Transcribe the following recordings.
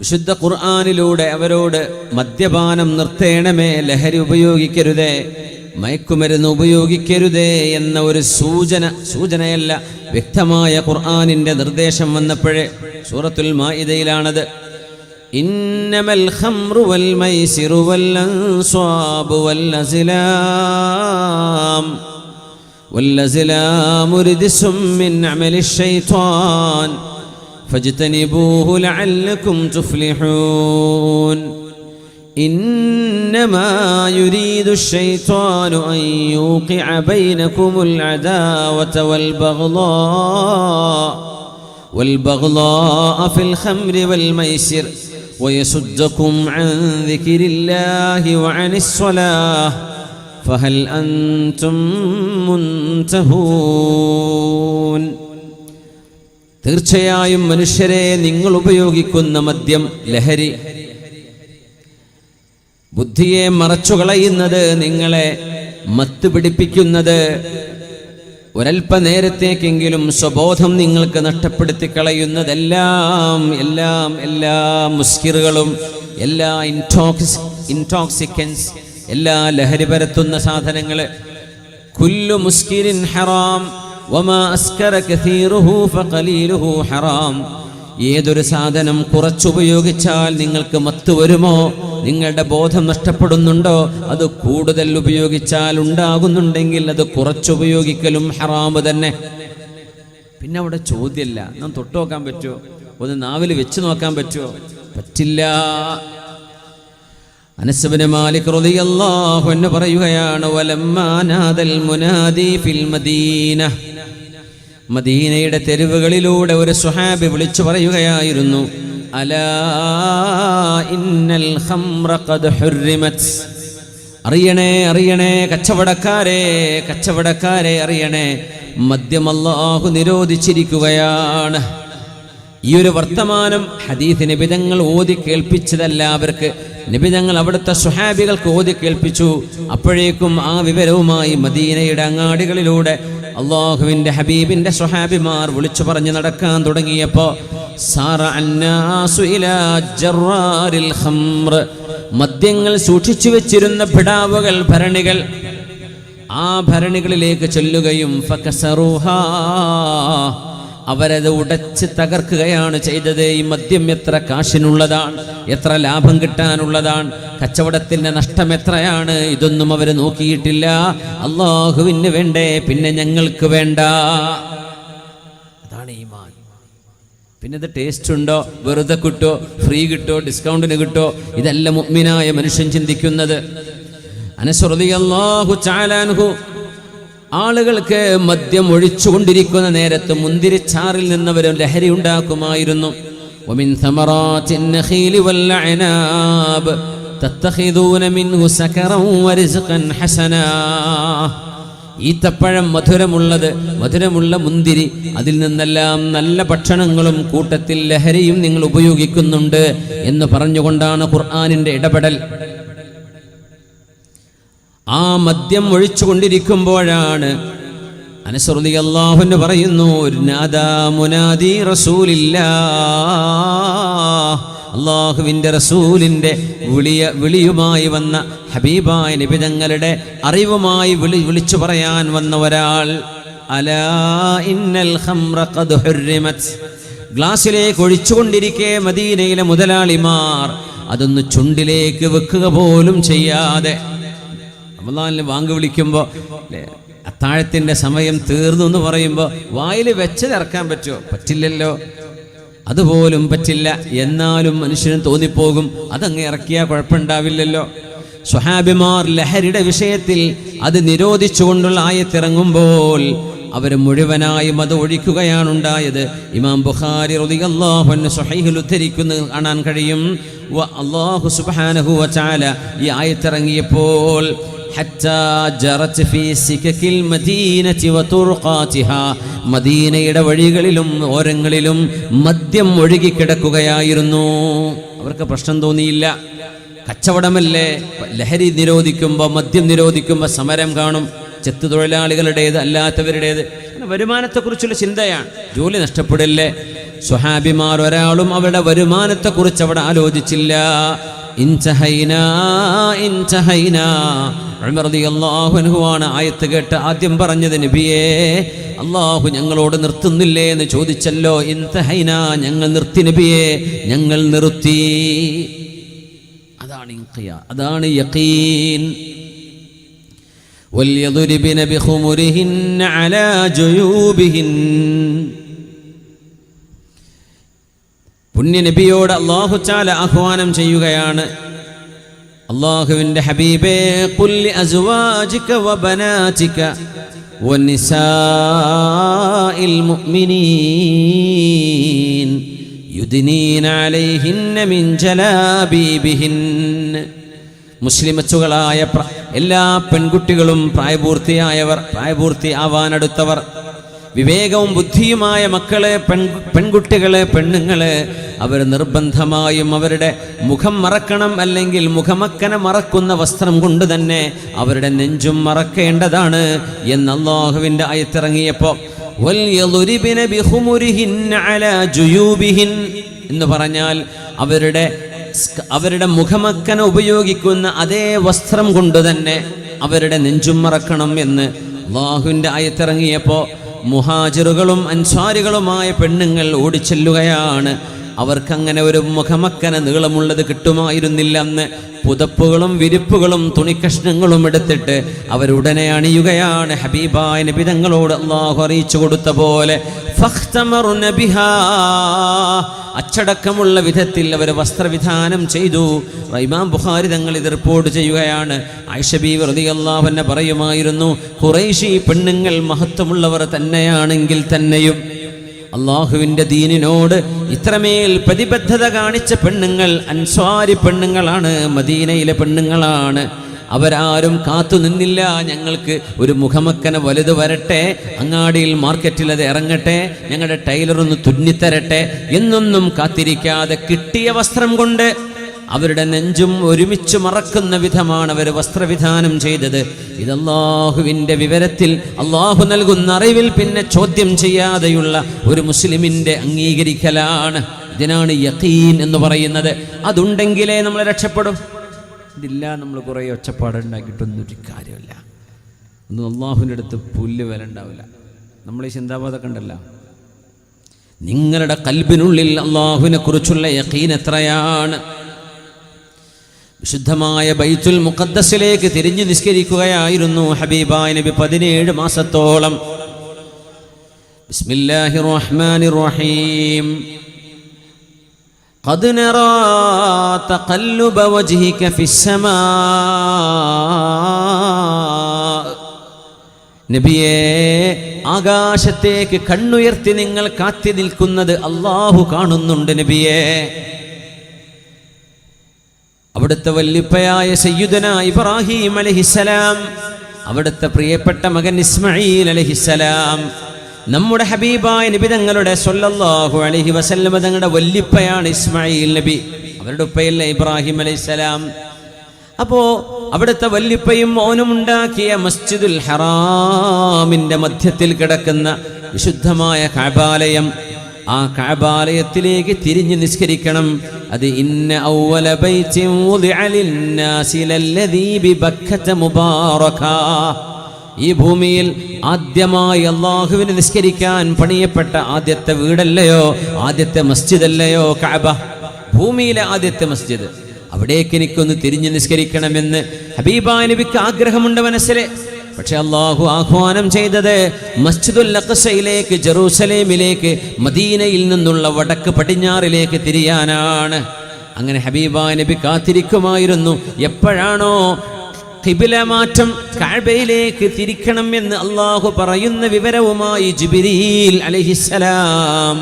വിശുദ്ധ ഖുർആാനിലൂടെ അവരോട് മദ്യപാനം നിർത്തേണമേ ലഹരി ഉപയോഗിക്കരുതേ മയക്കുമരുന്ന് ഉപയോഗിക്കരുതേ എന്ന ഒരു സൂചന സൂചനയല്ല വ്യക്തമായ ഖുർആാനിന്റെ നിർദ്ദേശം വന്നപ്പോഴേ സൂറത്തുൽ മായിദയിലാണത് ഇന്നമൽ ഖംറു വൽ മൈസിറു വൽ വൽ അസ്ലാം വൽ അസ്ലാം മിൻ فاجتنبوه لعلكم تفلحون. إنما يريد الشيطان أن يوقع بينكم العداوة والبغضاء والبغضاء في الخمر والميسر ويصدكم عن ذكر الله وعن الصلاة. فهل أنتم منتهون؟ തീർച്ചയായും മനുഷ്യരെ നിങ്ങൾ ഉപയോഗിക്കുന്ന മദ്യം ലഹരി. ബുദ്ധിയെ മറച്ചുകളയുന്നത് നിങ്ങളെ മത്ത് പിടിപ്പിക്കുന്നത്. ഒരൽപ്പ നേരത്തേക്കെങ്കിലും സ്വബോധം നിങ്ങൾക്ക് നഷ്ടപ്പെടുത്തി കളയുന്നതെല്ലാം എല്ലാം എല്ലാ മുസ്കിറുകളും എല്ലാ ഇൻടോക്സ് ഇൻടോക്സിക്കൻസ് എല്ലാ ലഹരി പരത്തുന്ന സാധനങ്ങൾ കുല്ലു മുസ്കിരിൻ ഹറാം. ഏതൊരു സാധനം കുറച്ചുപയോഗിച്ചാൽ നിങ്ങൾക്ക് മത്ത് വരുമോ? നിങ്ങളുടെ ബോധം നഷ്ടപ്പെടുന്നുണ്ടോ? അത് കൂടുതൽ ഉപയോഗിച്ചാൽ ഉണ്ടാകുന്നുണ്ടെങ്കിൽ അത് കുറച്ചുപയോഗിക്കലും ഹറാമ് തന്നെ. പിന്നെ അവിടെ ചോദ്യമില്ല നാം തൊട്ട് നോക്കാൻ പറ്റുമോ ഒന്ന് നാവിൽ വെച്ച് നോക്കാൻ പറ്റുമോ പറ്റില്ല. അനസബിന് മാലിക് റളിയല്ലാഹു അൻഹു പറയുകയാണ് വലമ്മാനാദൽ മുനാദി ഫിൽ മദീന. മദീനയുടെ തെരുവുകളിലൂടെ ഒരു സുഹാബി വിളിച്ചു പറയുകയായിരുന്നു അറിയണേ അറിയണേ കച്ചവടക്കാരെ കച്ചവടക്കാരെ അറിയണേ മദ്യമല്ലാഹു നിരോധിച്ചിരിക്കുകയാണ്. ഈ ഒരു വർത്തമാനം ഹദീസ് നിബിതങ്ങൾ ഓതി കേൾപ്പിച്ചതല്ല അവർക്ക് നിബിതങ്ങൾ അവിടുത്തെ സുഹാബികൾക്ക് ഓതി കേൾപ്പിച്ചു. അപ്പോഴേക്കും ആ വിവരവുമായി മദീനയുടെ അങ്ങാടികളിലൂടെ അള്ളാഹുവിന്റെ ഹബീബിന്റെ സുഹാബിമാർ വിളിച്ചു പറഞ്ഞു നടക്കാൻ തുടങ്ങിയപ്പോ സാറ അന്നാസു ഇലാ ജറാരിൽ ഖംർ മദ്യങ്ങൾ സൂക്ഷിച്ചു വെച്ചിരുന്ന പിടാവുകൾ ഭരണികൾ. ആ ഭരണികളിലേക്ക് ചൊല്ലുകയും ഫകസറുഹാ. അവരത് ഉടച്ച് തകർക്കുകയാണ് ചെയ്തത്. ഈ മദ്യം എത്ര കാശിനുള്ളതാണ് എത്ര ലാഭം കിട്ടാനുള്ളതാണ് കച്ചവടത്തിന്റെ നഷ്ടം എത്രയാണ് ഇതൊന്നും അവർ നോക്കിയിട്ടില്ല. അള്ളാഹുവിന് വേണ്ടേ പിന്നെ ഞങ്ങൾക്ക് വേണ്ട. അതാണ് ഈമാൻ. പിന്നെ ഇത് ടേസ്റ്റ് ഉണ്ടോ? വെറുതെ കിട്ടോ? ഫ്രീ കിട്ടോ? ഡിസ്കൗണ്ടിന് കിട്ടോ? ഇതല്ല മുഗ്മിനായ മനുഷ്യൻ ചിന്തിക്കുന്നത്. അനശ്രുതി അള്ളാഹു ചാലാൻഹു ആളുകൾക്ക് മദ്യം ഒഴിച്ചുകൊണ്ടിരിക്കുന്ന നേരത്ത് മുന്തിരിച്ചാറിൽ നിന്നവരും ലഹരി ഉണ്ടാക്കുമായിരുന്നു. ഈത്തപ്പഴം മധുരമുള്ളത് മധുരമുള്ള മുന്തിരി അതിൽ നിന്നെല്ലാം നല്ല ഭക്ഷണങ്ങളും കൂട്ടത്തിൽ ലഹരിയും നിങ്ങൾ ഉപയോഗിക്കുന്നുണ്ട് എന്ന് പറഞ്ഞുകൊണ്ടാണ് ഖുർആാനിന്റെ ഇടപെടൽ. ആ മദ്യം ഒഴിച്ചുകൊണ്ടിരിക്കുമ്പോഴാണ് അനുസൃതി അള്ളാഹുന് പറയുന്നു നാദാ മുനാദി റസൂലില്ലാ അള്ളാഹുവിന്റെ റസൂലിന്റെ വിളിയ വിളിയുമായി വന്ന ഹബീബായ നിബിതങ്ങളുടെ അറിവുമായി വിളി വിളിച്ചു പറയാൻ വന്ന ഒരാൾ അലാ ഇന്നൽ ഗ്ലാസ്സിലേക്ക് ഒഴിച്ചുകൊണ്ടിരിക്കെ മദീനയിലെ മുതലാളിമാർ അതൊന്ന് ചുണ്ടിലേക്ക് വെക്കുക പോലും ചെയ്യാതെ റമദാനിൽ വാങ്ക് വിളിക്കുമ്പോൾ അത്താഴത്തിന്റെ സമയം തീർന്നു എന്ന് പറയുമ്പോൾ വായിൽ വെച്ചത് ഇറക്കാൻ പറ്റുമോ? പറ്റില്ലല്ലോ. അതുപോലും പറ്റില്ല. എന്നാലും മനുഷ്യന് തോന്നിപ്പോകും. അതങ്ങ് ഇറക്കിയാൽ കുഴപ്പമുണ്ടാവില്ലല്ലോ. സ്വഹാബിമാർ ലഹരിയുടെ വിഷയത്തിൽ അത് നിരോധിച്ചുകൊണ്ടുള്ള ആയത്തിറങ്ങുമ്പോൾ അവർ മുഴുവനായും അത് ഒഴിക്കുകയാണുണ്ടായത്. ഇമാം ബുഖാരി റളിയല്ലാഹു സ്വഹീഹിൽ ഉദ്ധരിക്കുന്നത് കാണാൻ കഴിയും. വ അല്ലാഹു സുബ്ഹാനഹു തആല ഈ ആയത്തിറങ്ങിയപ്പോൾ മദീനയുടെ വഴികളിലും ഓരങ്ങളിലും മദ്യം ഒഴുകിക്കിടക്കുകയായിരുന്നു അവർക്ക് പ്രശ്നം തോന്നിയില്ല. കച്ചവടമല്ലേ? ലഹരി നിരോധിക്കുമ്പോൾ മദ്യം നിരോധിക്കുമ്പോൾ സമരം കാണും. ചെത്തു തൊഴിലാളികളുടേത് അല്ലാത്തവരുടേത്. വരുമാനത്തെക്കുറിച്ചുള്ള ചിന്തയാണ്. ജോലി നഷ്ടപ്പെടില്ലേ? സ്വഹാബിമാർ ഒരാളും അവരുടെ വരുമാനത്തെക്കുറിച്ച് അവിടെ ആലോചിച്ചില്ല. ഇൻചഹൈന ഇൻചഹൈന. ഉമർ റളിയല്ലാഹു അൻഹുവാണ് ആയത്ത് കേട്ട് ആദ്യം പറഞ്ഞത് നബിയേ അള്ളാഹു ഞങ്ങളോട് നിർത്തുന്നില്ലേ എന്ന് ചോദിച്ചല്ലോ ഇൻതഹൈന ഞങ്ങൾ നിർത്തി നബിയേ ഞങ്ങൾ നിർത്തി അതാണ് ഇൻഖിയ അതാണ് യഖീൻ وَلْيَضْرِبْنَ بِخُمُرِهِنَّ عَلَى جُيُوبِهِنَّ പുണ്യനബിയോട് അള്ളാഹു ചാല ആഹ്വാനം ചെയ്യുകയാണ് അള്ളാഹുവിന്റെ ഹബീബേ കുല്ലി അസ്വാജിക വബനാതിക വനിസാഇൽ മുഅ്മിനീൻ യുദ്നീന അലൈഹിന്ന മിൻ ജലാബീബിഹിന്ന മുസ്ലിമച്ചുകളായ എല്ലാ പെൺകുട്ടികളും പ്രായപൂർത്തിയായവർ പ്രായപൂർത്തി ആവാനടുത്തവർ വിവേകവും ബുദ്ധിയുമായ മക്കളെ പെൺ പെൺകുട്ടികളെ പെണ്ണുങ്ങളെ അവർ നിർബന്ധമായും അവരുടെ മുഖം മറക്കണം അല്ലെങ്കിൽ മുഖമക്കനെ മറക്കുന്ന വസ്ത്രം കൊണ്ട് തന്നെ അവരുടെ നെഞ്ചും മറക്കേണ്ടതാണ് എന്ന് അള്ളാഹുവിന്റെ അയത്തിറങ്ങിയപ്പോൾ എന്ന് പറഞ്ഞാൽ അവരുടെ അവരുടെ മുഖമക്കനെ ഉപയോഗിക്കുന്ന അതേ വസ്ത്രം കൊണ്ട് തന്നെ അവരുടെ നെഞ്ചും മറക്കണം എന്ന് അള്ളാഹുവിന്റെ ആയത്തിറങ്ങിയപ്പോൾ മുഹാജിറുകളും അൻസാരികളുമായ പെണ്ണുങ്ങൾ ഓടിച്ചെല്ലുകയാണ് അവർക്കങ്ങനെ ഒരു മുഖമക്കന നീളമുള്ളത് കിട്ടുമായിരുന്നില്ല അന്ന് പുതപ്പുകളും വിരിപ്പുകളും തുണിക്കഷ്ണങ്ങളും എടുത്തിട്ട് അവരുടനെ അണിയുകയാണ് ഹബീബായ നബിതങ്ങളോട് അള്ളാഹു അറിയിച്ചു കൊടുത്ത പോലെ ഫഖ്തമറുന ബിഹാ. അച്ചടക്കമുള്ള വിധത്തിൽ അവർ വസ്ത്രവിധാനം ചെയ്തു. ഇമാം ബുഖാരി തങ്ങൾ ഇത് റിപ്പോർട്ട് ചെയ്യുകയാണ്. ഐഷബി വെറുതെ അള്ളാഹന്നെ പറയുമായിരുന്നു കുറേശി പെണ്ണുങ്ങൾ മഹത്വമുള്ളവർ തന്നെയാണെങ്കിൽ തന്നെയും അള്ളാഹുവിന്റെ ദീനിനോട് ഇത്രമേൽ പ്രതിബദ്ധത കാണിച്ച പെണ്ണുങ്ങൾ അൻസ്വാരി പെണ്ണുങ്ങളാണ് മദീനയിലെ പെണ്ണുങ്ങളാണ്. അവരാരും കാത്തു നിന്നില്ല. ഞങ്ങൾക്ക് ഒരു മുഖമക്കന വലുത് വരട്ടെ. അങ്ങാടിയിൽ മാർക്കറ്റിൽ അത് ഇറങ്ങട്ടെ. ഞങ്ങളുടെ ടൈലർ ഒന്ന് തുന്നിത്തരട്ടെ. എന്നൊന്നും കാത്തിരിക്കാതെ കിട്ടിയ വസ്ത്രം കൊണ്ട് അവരുടെ നെഞ്ചും ഒരുമിച്ച് മറക്കുന്ന വിധമാണ് അവർ വസ്ത്രവിധാനം ചെയ്തത്. ഇത് അള്ളാഹുവിന്റെ വിവരത്തിൽ അള്ളാഹു നൽകുന്ന അറിവിൽ പിന്നെ ചോദ്യം ചെയ്യാതെയുള്ള ഒരു മുസ്ലിമിന്റെ അംഗീകരിക്കലാണ്. ഇതിനാണ് യഖീൻ എന്ന് പറയുന്നത്. അതുണ്ടെങ്കിലേ നമ്മൾ രക്ഷപ്പെടും. ഇതില്ല നമ്മൾ കുറേ ഒച്ചപ്പാടുണ്ടാക്കിയിട്ടൊന്നും ഒരു കാര്യമില്ല. ഒന്നും അള്ളാഹുവിന്റെ അടുത്ത് പുല്ല് വില ഉണ്ടാവില്ല. നമ്മൾ ഈ ചിന്താബോധമൊക്കെ ഉണ്ടല്ലോ. നിങ്ങളുടെ കൽബിനുള്ളിൽ അള്ളാഹുവിനെ കുറിച്ചുള്ള യക്കീൻ എത്രയാണ്? വിശുദ്ധമായ ബൈത്തുൽ മുഖദ്ദസിലേക്ക് തിരിഞ്ഞു നിസ്കരിക്കുകയായിരുന്നു ഹബീബായ നബി പതിനേഴ് മാസത്തോളം. ബിസ്മില്ലാഹി റഹ്മാനിർ റഹീം. قد نرى تقلب وجهك في السماء നബിയേ ആകാശത്തേക്ക് കണ്ണുയർത്തി നിങ്ങൾ കാത്തി നിൽക്കുന്നത് അള്ളാഹു കാണുന്നുണ്ട് നബിയേ അവിടുത്തെ വല്ലിപ്പയായ സയ്യുദന ഇബ്രാഹിം അലഹിസലാം അവിടുത്തെ പ്രിയപ്പെട്ട മകൻ ഇസ്മയിൽ അലഹിസലാം നമ്മുടെ ഹബീബായ നബി തങ്ങളുടെ സൊല്ലാഹു അലഹി വസല്ലമ തങ്ങളുടെ വല്ലിപ്പയാണ് ഇസ്മായിൽ നബി. അവരുടെ ഉപ്പയല്ല ഇബ്രാഹിം അലൈഹിസലാം അപ്പോ അവിടുത്തെ വല്ലിപ്പയും മോനും ഉണ്ടാക്കിയ മസ്ജിദുൽ ഹറാമിന്റെ മധ്യത്തിൽ കിടക്കുന്ന വിശുദ്ധമായ കാബാലയം. ആ കാബാലയത്തിലേക്ക് തിരിഞ്ഞു നിസ്കരിക്കണം. അത് ഇന്ന ഔവല ബൈത്തിൻ വുദിഅ ലിന്നാസി ലല്ലദീ ബിബക്കത മുബാറകാ. ഈ ഭൂമിയിൽ ആദ്യമായി അള്ളാഹുവിന് നിസ്കരിക്കാൻ പണിയപ്പെട്ട ആദ്യത്തെ വീടല്ലയോ ആദ്യത്തെ മസ്ജിദല്ലയോ കഅബ ഭൂമിയിലെ ആദ്യത്തെ മസ്ജിദ്. അവിടേക്ക് എനിക്കൊന്ന് തിരിഞ്ഞ് നിസ്കരിക്കണമെന്ന് ഹബീബാ നബിക്ക് ആഗ്രഹമുണ്ട് മനസ്സിലെ. പക്ഷെ അള്ളാഹു ആഹ്വാനം ചെയ്തത് മസ്ജിദുൽ അഖസയിലേക്ക് ജെറൂസലേമിലേക്ക് മദീനയിൽ നിന്നുള്ള വടക്ക് പടിഞ്ഞാറിലേക്ക് തിരിയാനാണ്. അങ്ങനെ ഹബീബ നബി കാത്തിരിക്കുമായിരുന്നു. എപ്പോഴാണോ മാറ്റം തിരിക്കണം എന്ന് അള്ളാഹു പറയുന്ന വിവരവുമായി ജിബിരിയിൽ അലഹിസലാം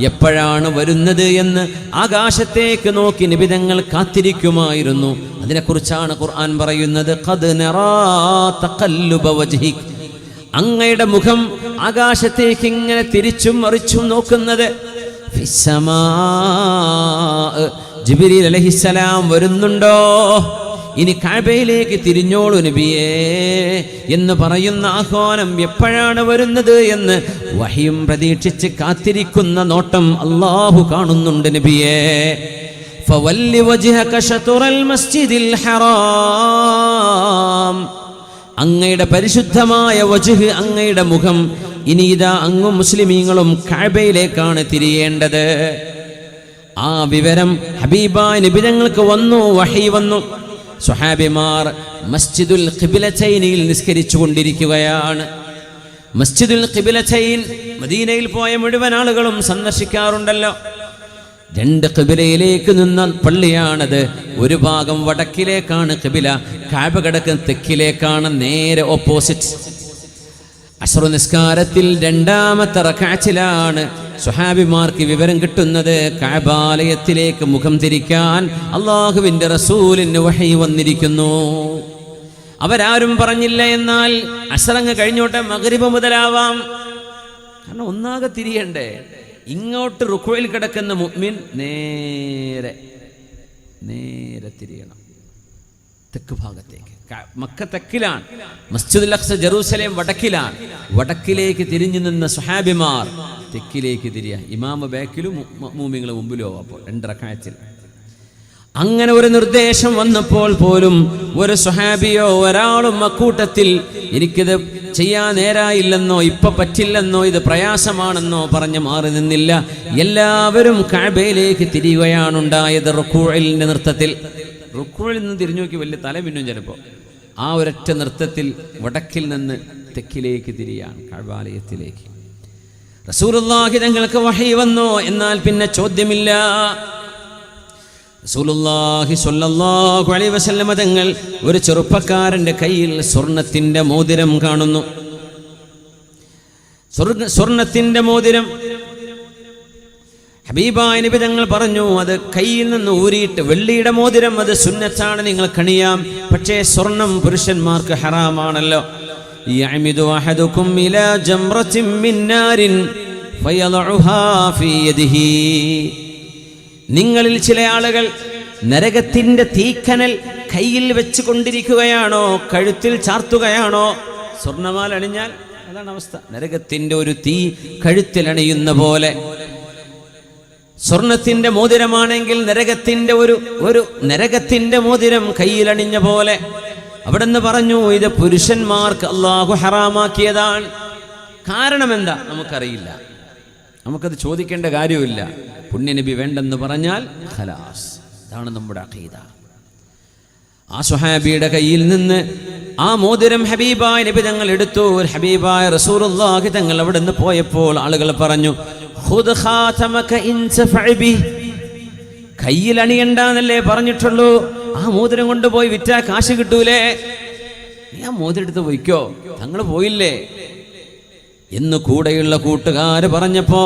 എപ്പോഴാണ് വരുന്നത് എന്ന് ആകാശത്തേക്ക് നോക്കി നിബിതങ്ങൾ കാത്തിരിക്കുമായിരുന്നു. അതിനെക്കുറിച്ചാണ് ഖുർആൻ പറയുന്നത് "ഖദ് നറാ തഖല്ലുബ അങ്ങയുടെ മുഖം ആകാശത്തേക്ക് ഇങ്ങനെ തിരിച്ചും മറിച്ചും നോക്കുന്നത് ജിബിരി അലഹിസലാം വരുന്നുണ്ടോ? ഇനി കാബയിലേക്ക് തിരിഞ്ഞോളൂ നബിയേ എന്ന് പറയുന്ന ആഹ്വാനം എപ്പോഴാണ് വരുന്നത് എന്ന് വഹിയും പ്രതീക്ഷിച്ച് കാത്തിരിക്കുന്ന നോട്ടം അള്ളാഹു കാണുന്നുണ്ട് നബിയേ. അങ്ങയുടെ പരിശുദ്ധമായ വജുഹ് അങ്ങയുടെ മുഖം ഇനി ഇതാ അങ്ങും മുസ്ലിമീങ്ങളും കാബയിലേക്കാണ് തിരിയേണ്ടത്. ആ വിവരം ഹബീബായ നിബിരങ്ങൾക്ക് വന്നു വഹി വന്നു. സുഹാബിമാർ മസ്ജിദുൽ ഖിബിലച്ചൈനിയിൽ നിസ്കരിച്ചു കൊണ്ടിരിക്കുകയാണ് മസ്ജിദുൽ ഖിബിലച്ചൈൻ മദീനയിൽ പോയ മുഴുവൻ ആളുകളും സന്ദർശിക്കാറുണ്ടല്ലോ. രണ്ട് കിബിലയിലേക്ക് നിന്ന പള്ളിയാണത്. ഒരു ഭാഗം വടക്കിലേക്കാണ് കിബില കാബ കിടക്കുന്ന തെക്കിലേക്കാണ് നേരെ ഓപ്പോസിറ്റ് അശ്രു നിസ്കാരത്തിൽ രണ്ടാമത്തെ റക്കാച്ചിലാണ് സുഹാബിമാർക്ക് വിവരം കിട്ടുന്നത് കാബാലയത്തിലേക്ക് മുഖം തിരിക്കാൻ അള്ളാഹുവിന്റെ റസൂലിന് വഹി വന്നിരിക്കുന്നു. അവരാരും പറഞ്ഞില്ല എന്നാൽ അസറങ്ങ് കഴിഞ്ഞോട്ടെ മകരിബ് മുതലാവാം. കാരണം ഒന്നാകെ തിരിയണ്ടേ? ഇങ്ങോട്ട് റുക്കോയിൽ കിടക്കുന്ന മുഅ്മിൻ നേരെ നേരെ തിരിയണം. തെക്ക് ഭാഗത്തേക്ക്. മക്ക തെക്കിലാണ്. മസ്ജിദുൽ അക്സ ജെറൂസലേം വടക്കിലാണ്. വടക്കിലേക്ക് തിരിഞ്ഞു നിന്ന സുഹാബിമാർ തെക്കിലേക്ക് തിരിയ. ഇമാമ ബാക്കിലും മൂമിങ്ങൾ മുമ്പിലോ അപ്പോൾ രണ്ടറക്കായത്തിൽ അങ്ങനെ ഒരു നിർദ്ദേശം വന്നപ്പോൾ പോലും ഒരു സുഹാബിയോ ഒരാളും അക്കൂട്ടത്തിൽ എനിക്കിത് ചെയ്യാൻ നേരായില്ലെന്നോ ഇപ്പൊ പറ്റില്ലെന്നോ ഇത് പ്രയാസമാണെന്നോ പറഞ്ഞ് മാറി നിന്നില്ല. എല്ലാവരും കാബയിലേക്ക് തിരിയുകയാണുണ്ടായത് റുക്കൂഴിന്റെ നൃത്തത്തിൽ. റുക്കൂഴിൽ നിന്ന് തിരിഞ്ഞു നോക്കി വലിയ തല പിന്നും ചിലപ്പോൾ ആ ഒരൊറ്റ നൃത്തത്തിൽ വടക്കിൽ നിന്ന് തെക്കിലേക്ക് തിരിയാണ് കാബാലയത്തിലേക്ക് റസൂലുള്ളാഹി തങ്ങൾക്ക് വഹി വന്നു എന്നാൽ പിന്നെ ചോദ്യമില്ല. റസൂലുള്ളാഹി സ്വല്ലല്ലാഹു അലൈഹി വസല്ലമ തങ്ങൾ ഒരു ചെറുപ്പക്കാരന്റെ കയ്യിൽ സ്വർണത്തിന്റെ മോതിരം കാണുന്നു. സ്വർണത്തിന്റെ മോതിരം. ഹബീബായ നബി തങ്ങൾ പറഞ്ഞു അത് കയ്യിൽ നിന്ന് ഊരിയിട്ട് വെള്ളിയുടെ മോതിരം അത് സുന്നത്താണ് നിങ്ങൾ കണിയാം. പക്ഷേ സ്വർണം പുരുഷന്മാർക്ക് ഹറാമാണല്ലോ. يعمد أحدكم إلى جمرة من نار فيضعها في يده നിങ്ങളിൽ ചില ആളുകൾ നരകത്തിന്റെ തീക്കനൽ കയ്യിൽ വെച്ച് കൊണ്ടിരിക്കുകയാണോ കഴുത്തിൽ ചാർത്തുകയാണോ സ്വർണമാല അണിഞ്ഞാൽ അതാണ് അവസ്ഥ നരകത്തിന്റെ ഒരു തീ കഴുത്തിൽ അണിയുന്ന പോലെ സ്വർണത്തിന്റെ മോതിരമാണെങ്കിൽ നരകത്തിന്റെ ഒരു ഒരു നരകത്തിന്റെ മോതിരം കയ്യിലണിഞ്ഞ പോലെ അവിടുന്ന് പറഞ്ഞു ഇത് പുരുഷന്മാർക്ക് അള്ളാഹു ഹറാമാക്കിയതാണ്. കാരണം എന്താ നമുക്കറിയില്ല. നമുക്കത് ചോദിക്കേണ്ട കാര്യമില്ല പുണ്യനബി വേണ്ടെന്ന് പറഞ്ഞാൽ ഖലാസ്. ഇതാണ് നമ്മുടെ അഖീദ. ആ സുഹാബിയുടെ കയ്യിൽ നിന്ന് ആ മോതിരം ഹബീബായ നബി തങ്ങൾ എടുത്തു. ഹബീബായ റസൂലുള്ളാഹി തങ്ങൾ അവിടെ നിന്ന് പോയപ്പോൾ ആളുകൾ പറഞ്ഞു. കയ്യിൽ അണിയണ്ടെന്നല്ലേ പറഞ്ഞിട്ടുള്ളൂ. ആ മോതിരം കൊണ്ടുപോയി വിറ്റാ കാശ് കിട്ടൂലേ നീ ആ മോതിരം എടുത്ത് പോയിക്കോ തങ്ങൾ പോയില്ലേ എന്ന് കൂടെയുള്ള കൂട്ടുകാര് പറഞ്ഞപ്പോ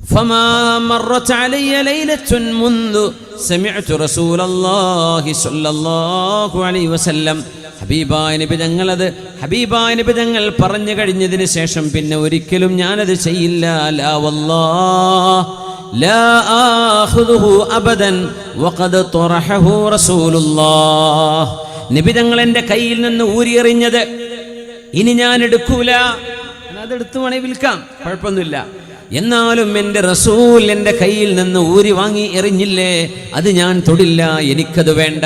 فما مرت علي ليلة منذ سمعت رسول الله صلى الله عليه وسلم ഹബീബായ നബി തങ്ങളത് ഹബീബായ നബി തങ്ങൾ പറഞ്ഞു കഴിഞ്ഞതിന് ശേഷം പിന്നെ ഒരിക്കലും ഞാനത് ചെയ്യില്ല ലാ വല്ലാഹ് ലാ ആഖുദുഹു അബദൻ വഖദ് തുറഹഹു റസൂലുള്ളാഹ്. നബി തങ്ങൾ എന്റെ കയ്യിൽ നിന്ന് ഊരിയെറിഞ്ഞത് ഇനി ഞാൻ എടുക്കൂല. അതെടുത്ത് വേണേ വിൽക്കാം. കുഴപ്പമൊന്നുമില്ല. എന്നാലും എന്റെ റസൂൽ എന്റെ കയ്യിൽ നിന്ന് ഊരി വാങ്ങി എറിഞ്ഞില്ലേ? അത് ഞാൻ തൊടില്ല. എനിക്കത് വേണ്ട.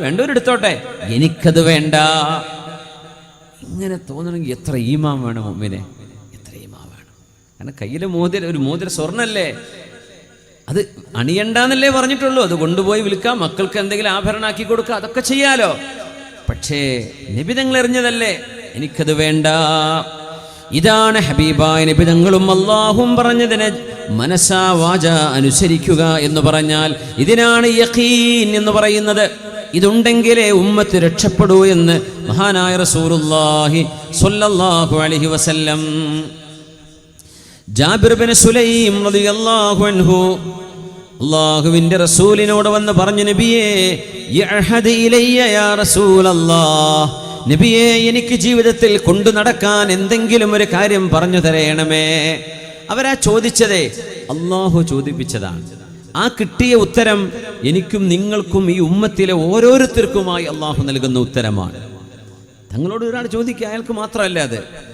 വേണ്ടവരെടുത്തോട്ടെ എനിക്കത് വേണ്ട. ഇങ്ങനെ തോന്നണമെങ്കിൽ എത്ര ഈമാം വേണം മുമ്പിനെ കാരണം കയ്യിലെ മോതിര ഒരു മോതിര സ്വർണല്ലേ? അത് അണിയണ്ടെന്നല്ലേ പറഞ്ഞിട്ടുള്ളൂ. അത് കൊണ്ടുപോയി വിൽക്കാം. മക്കൾക്ക് എന്തെങ്കിലും ആഭരണമാക്കി കൊടുക്കുക അതൊക്കെ ചെയ്യാലോ? പക്ഷേ നിബിതങ്ങൾ എറിഞ്ഞതല്ലേ എനിക്കത് വേണ്ട. ഇതാണ് ഹബീബായ നിബിതങ്ങളും അള്ളാഹും പറഞ്ഞതിനെ മനസ്സാ വാച അനുസരിക്കുക എന്ന് പറഞ്ഞാൽ ഇതിനാണ് യഖീൻ എന്ന് പറയുന്നത്. ഇതുണ്ടെങ്കിലേ ഉമ്മത്ത് രക്ഷപ്പെടൂ എന്ന് മഹാനായ റസൂലുള്ളാഹി സ്വല്ലല്ലാഹു അലൈഹി വസല്ലം ജാബിർ ബിൻ സുലൈം അൻഹു അള്ളാഹുവിന്റെ റസൂലിനോട് വന്ന് പറഞ്ഞു നബിയേ നബിയെ എനിക്ക് ജീവിതത്തിൽ കൊണ്ടു നടക്കാൻ എന്തെങ്കിലും ഒരു കാര്യം പറഞ്ഞു തരയണമേ. അവരാ ചോദിച്ചതേ അള്ളാഹു ചോദിപ്പിച്ചതാണ്. ആ കിട്ടിയ ഉത്തരം എനിക്കും നിങ്ങൾക്കും ഈ ഉമ്മത്തിലെ ഓരോരുത്തർക്കുമായി അള്ളാഹു നൽകുന്ന ഉത്തരമാണ്. തങ്ങളോട് ഒരാൾ ചോദിക്കുക അയാൾക്ക് മാത്രമല്ല അത്.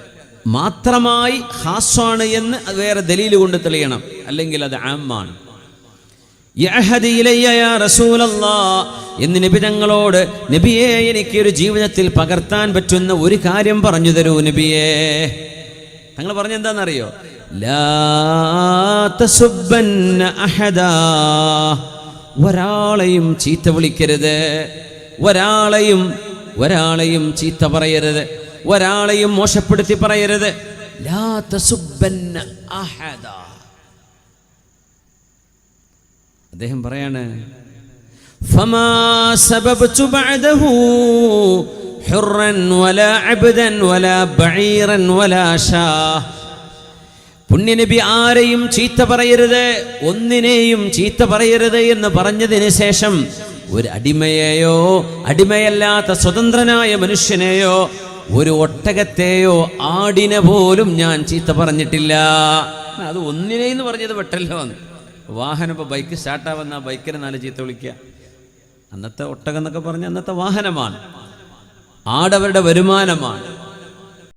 മാത്രമായി ഹാസ്വാണ് എന്ന് വേറെ ദലീൽ കൊണ്ട് തെളിയണം. അല്ലെങ്കിൽ അത് ആമാണ്. എന്ന് നബി തങ്ങളോട് നബിയെ എനിക്ക് ഒരു ജീവിതത്തിൽ പകർത്താൻ പറ്റുന്ന ഒരു കാര്യം പറഞ്ഞു തരൂ നബിയേ. തങ്ങൾ പറഞ്ഞെന്താണെന്നറിയോ ഒരാളെയും ചീത്ത വിളിക്കരുത്. ഒരാളെയും ഒരാളെയും ചീത്ത പറയരുത്. ഒരാളെയും മോശപ്പെടുത്തി പറയരുത്. അദ്ദേഹം പറയാണ് പുണ്യനബി ആരെയും ചീത്ത പറയരുത് ഒന്നിനെയും ചീത്ത പറയരുത് എന്ന് പറഞ്ഞതിന് ശേഷം ഒരു അടിമയെയോ അടിമയല്ലാത്ത സ്വതന്ത്രനായ മനുഷ്യനെയോ ഒരു ഒട്ടകത്തെയോ ആടിനെ പോലും ഞാൻ ചീത്ത പറഞ്ഞിട്ടില്ല. അത് ഒന്നിനെയെന്ന് പറഞ്ഞത് പെട്ടല്ലോ എന്ന്. വാഹനം ഇപ്പോൾ ബൈക്ക് സ്റ്റാർട്ടാവുന്ന ആ ബൈക്കിനെ നാല് ചീത്ത വിളിക്കുക അന്നത്തെ ഒട്ടകം എന്നൊക്കെ പറഞ്ഞ അന്നത്തെ വാഹനമാണ്. ആടവരുടെ വരുമാനമാണ്.